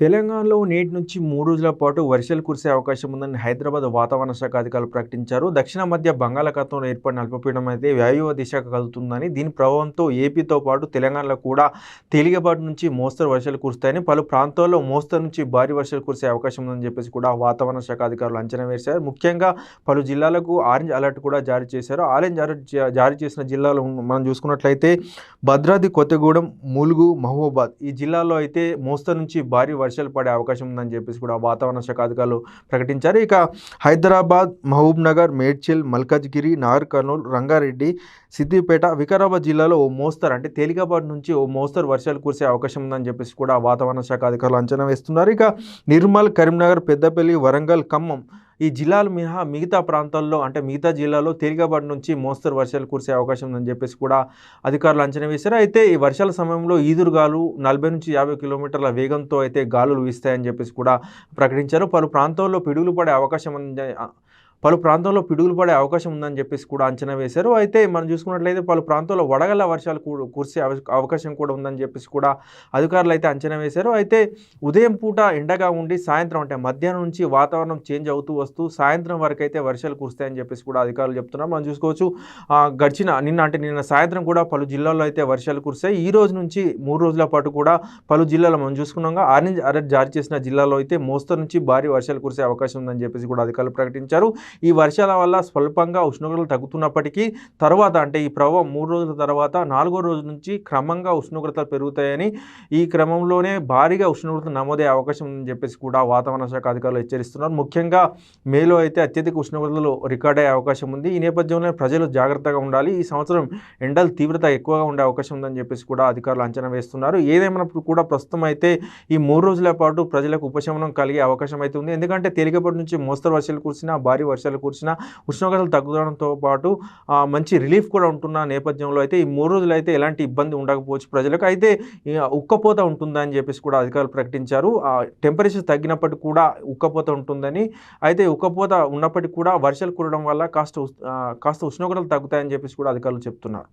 తెలంగాణలో నేటి నుంచి మూడు రోజుల పాటు వర్షాలు కురిసే అవకాశం ఉందని హైదరాబాద్ వాతావరణ శాఖ అధికారులు ప్రకటించారు. దక్షిణ మధ్య బంగాళాఖాతంలో ఏర్పడిన అల్పపీడనం అయితే వాయువ దిశగా కలుగుతుందని దీని ప్రభావంతో ఏపీతో పాటు తెలంగాణలో కూడా తేలికపాటి నుంచి మోస్తరు వర్షాలు కురుస్తాయని పలు ప్రాంతాల్లో మోస్తరు నుంచి భారీ వర్షాలు కురిసే అవకాశం ఉందని చెప్పేసి కూడా వాతావరణ శాఖ అధికారులు అంచనా వేశారు. ముఖ్యంగా పలు జిల్లాలకు ఆరెంజ్ అలర్ట్ కూడా జారీ చేశారు. ఆరెంజ్ అలర్ట్ జా- జారీ చేసిన జిల్లాలు మనం చూసుకున్నట్లయితే భద్రాద్రి కొత్తగూడెం ములుగు మహబూబాద్ ఈ జిల్లాలో అయితే మోస్తరు నుంచి భారీ వర్షాలు పడే అవకాశం ఉందని చెప్పేసి కూడా వాతావరణ శాఖ అధికారులు ప్రకటించారు. ఇక హైదరాబాద్ మహబూబ్ నగర్ మేడ్చల్ మల్కాజ్గిరి నాగర్ కర్నూలు రంగారెడ్డి సిద్దిపేట వికారాబాద్ జిల్లాలో ఓ మోస్తరు అంటే తేలికపాటి నుంచి ఓ మోస్తరు వర్షాలు కురిసే అవకాశం ఉందని చెప్పేసి కూడా వాతావరణ శాఖ అధికారులు అంచనా వేస్తున్నారు. ఇక నిర్మల్ కరీంనగర్ పెద్దపల్లి వరంగల్ ఖమ్మం ఈ జిల్లాలు మినహా మిగతా ప్రాంతాల్లో అంటే మిగతా జిల్లాలో తేలికపాటి నుంచి మోస్తరు వర్షాలు కురిసే అవకాశం ఉందని చెప్పేసి కూడా అధికారులు అంచనా వేశారు. అయితే ఈ వర్షాల సమయంలో ఈదురుగాలు నలభై నుంచి యాభై కిలోమీటర్ల వేగంతో అయితే గాలులు వీస్తాయని చెప్పేసి కూడా ప్రకటించారు. పలు ప్రాంతాల్లో పిడుగులు పడే అవకాశం ఉంది పలు ప్రాంతాల్లో పిడుగులు పడే అవకాశం ఉందని చెప్పేసి కూడా అంచనా వేశారు. అయితే మనం చూసుకున్నట్లయితే పలు ప్రాంతాల్లో వడగళ్ళ వర్షాలు కురిసే అవకాశం కూడా ఉందని చెప్పేసి కూడా అధికారులు అయితే అంచనా వేశారు. అయితే ఉదయం పూట ఎండగా ఉండి సాయంత్రం అంటే మధ్యాహ్నం నుంచి వాతావరణం చేంజ్ అవుతూ వస్తూ సాయంత్రం వరకు అయితే వర్షాలు కురుస్తాయని చెప్పేసి కూడా అధికారులు చెప్తున్నారు. మనం చూసుకోవచ్చు గడిచిన నిన్న అంటే నిన్న సాయంత్రం కూడా పలు జిల్లాల్లో అయితే వర్షాలు కురిశాయి. ఈ రోజు నుంచి మూడు రోజుల పాటు కూడా పలు జిల్లాలో మనం చూసుకున్నాగా ఆరెంజ్ అలర్ట్ జారీ చేసిన జిల్లాలో అయితే మోస్తరు నుంచి భారీ వర్షాలు కురిసే అవకాశం ఉందని చెప్పేసి కూడా అధికారులు ప్రకటించారు. ఈ వర్షాల వల్ల స్వల్పంగా ఉష్ణోగ్రతలు తగ్గుతున్నప్పటికీ తర్వాత అంటే ఈ ప్రభావం మూడు రోజుల తర్వాత నాలుగో రోజు నుంచి క్రమంగా ఉష్ణోగ్రతలు పెరుగుతాయని ఈ క్రమంలోనే భారీగా ఉష్ణోగ్రతలు నమోదయ్యే అవకాశం ఉందని చెప్పేసి కూడా వాతావరణ శాఖ అధికారులు హెచ్చరిస్తున్నారు. ముఖ్యంగా మేలో అయితే అత్యధిక ఉష్ణోగ్రతలు రికార్డ్ అయ్యే అవకాశం ఉంది. ఈ నేపథ్యంలో ప్రజలు జాగ్రత్తగా ఉండాలి. ఈ సంవత్సరం ఎండల తీవ్రత ఎక్కువగా ఉండే అవకాశం ఉందని చెప్పేసి కూడా అధికారులు అంచనా వేస్తున్నారు. ఏదేమైనప్పుడు కూడా ప్రస్తుతం అయితే ఈ మూడు రోజుల పాటు ప్రజలకు ఉపశమనం కలిగే అవకాశం అయితే ఉంది. ఎందుకంటే తేలికపాటి నుంచి మోస్తరు వర్షాలు కురిసినా భారీ వర్షాలు కురిసిన ఉష్ణోగ్రతలు తగ్గడంతో పాటు మంచి రిలీఫ్ కూడా ఉంటున్న నేపథ్యంలో అయితే ఈ మూడు రోజులు అయితే ఎలాంటి ఇబ్బంది ఉండకపోవచ్చు ప్రజలకు అయితే ఉక్కపోత ఉంటుందని చెప్పేసి కూడా అధికారులు ప్రకటించారు. టెంపరేచర్ తగ్గినప్పటికీ కూడా ఉక్కపోత ఉంటుందని. అయితే ఉక్కపోత ఉన్నప్పటికీ కూడా వర్షాలు కురడం వల్ల కాస్త కాస్త ఉష్ణోగ్రతలు తగ్గుతాయని చెప్పేసి కూడా అధికారులు చెప్తున్నారు.